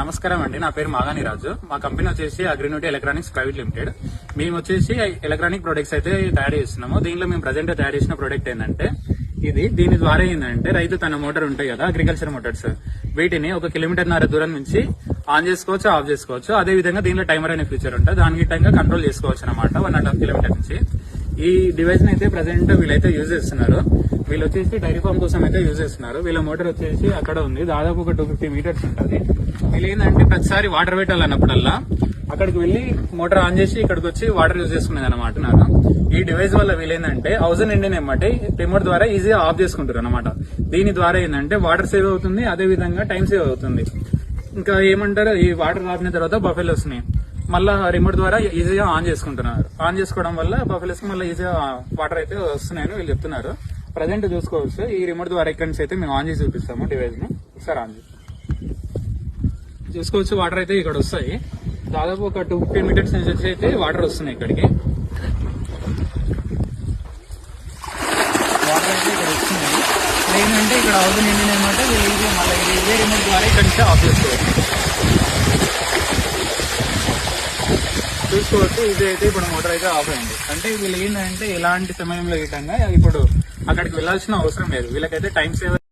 నమస్కారం అండి. నా పేరు మాగాని రాజు. మా కంపెనీ వచ్చేసి అగ్రినోటి ఎలక్ట్రానిక్స్ ప్రైవేట్ లిమిటెడ్. మేము వచ్చేసి ఎలక్ట్రానిక్ ప్రొడక్ట్స్ అయితే తయారు చేస్తున్నాము. దీనిలో మేము ప్రజెంట్ తయారు చేసిన ప్రోడక్ట్ ఏంటంటే ఇది దీని ద్వారా ఏంటంటే రైతు తన మోటార్ ఉంటాయి కదా అగ్రికల్చర్ మోటార్స్ వీటిని ఒక కిలోమీటర్ నర దూరం నుంచి ఆన్ చేసుకోవచ్చు ఆఫ్ చేసుకోవచ్చు. అదే విధంగా దీనిలో టైమర్ అనే ఫీచర్ ఉంటుంది. దాని టైంగా కంట్రోల్ చేసుకోవచ్చు అనమాట వన్ అండ్ హాఫ్ కిలోమీటర్ నుంచి. ఈ డివైస్ అయితే ప్రజెంట్ వీళ్ళైతే యూజ్ చేస్తున్నారు. వీళ్ళు వచ్చేసి డైరీ ఫార్మ్ కోసం అయితే యూజ్ చేస్తున్నారు. వీళ్ళ మోటార్ వచ్చేసి అక్కడ ఉంది. దాదాపు ఒక టూ ఫిఫ్టీ మీటర్స్ ఉంటుంది. వీళ్ళు ఏంటంటే ప్రతిసారి వాటర్ పెట్టాలన్నప్పుడల్లా అక్కడికి వెళ్ళి మోటార్ ఆన్ చేసి ఇక్కడికి వచ్చి వాటర్ యూజ్ చేసుకునేది అనమాట నాకు ఈ డివైస్ వల్ల వీలైందంటే హౌజన్ ఇండియన్ ఏమంటే రిమోట్ ద్వారా ఈజీగా ఆఫ్ చేసుకుంటారు అనమాట దీని ద్వారా ఏంటంటే వాటర్ సేవ్ అవుతుంది. అదే విధంగా టైం సేవ్ అవుతుంది. ఇంకా ఏమంటారు? ఈ వాటర్ ఆపిన తర్వాత బఫెల్ వస్తున్నాయి. మళ్ళా రిమోట్ ద్వారా ఈజీగా ఆన్ చేసుకుంటున్నారు. ఆన్ చేసుకోవడం వల్ల బఫెలోస్కి మళ్ళీ ఈజీగా వాటర్ అయితే వస్తున్నాయని వీళ్ళు చెప్తున్నారు. ప్రజెంట్ చూసుకోవచ్చు. ఈ రిమోట్ ద్వారా ఇక్కడి నుంచి అయితే మేము ఆన్ చేసి చూపిస్తాము డివైస్ని. ఒకసారి ఆన్ చేసి. చూసుకోవచ్చు వాటర్ అయితే ఇక్కడ వస్తాయి. దాదాపు ఒక టూ ఫిఫ్టీ మీటర్స్ నుంచి వచ్చి అయితే వాటర్ వస్తున్నాయి ఇక్కడికి. వాటర్ అయితే ఇక్కడ వస్తున్నాయి. ఏంటంటే ఇక్కడ అవుతుంది ఏంటంటే వీళ్ళు మళ్ళీ ఇదే రిమోట్ ద్వారా ఇక్కడి నుంచి ఆఫ్ చేసుకోవచ్చు. చూసుకోవచ్చు. ఇది అయితే ఇప్పుడు మోటార్ అయితే ఆఫ్ అయింది. అంటే వీళ్ళు ఏంటంటే ఎలాంటి సమయంలో గిట్టంగా ఇప్పుడు అక్కడికి వెళ్ళాల్సిన అవసరం లేదు. వీళ్ళకైతే టైం సేవ్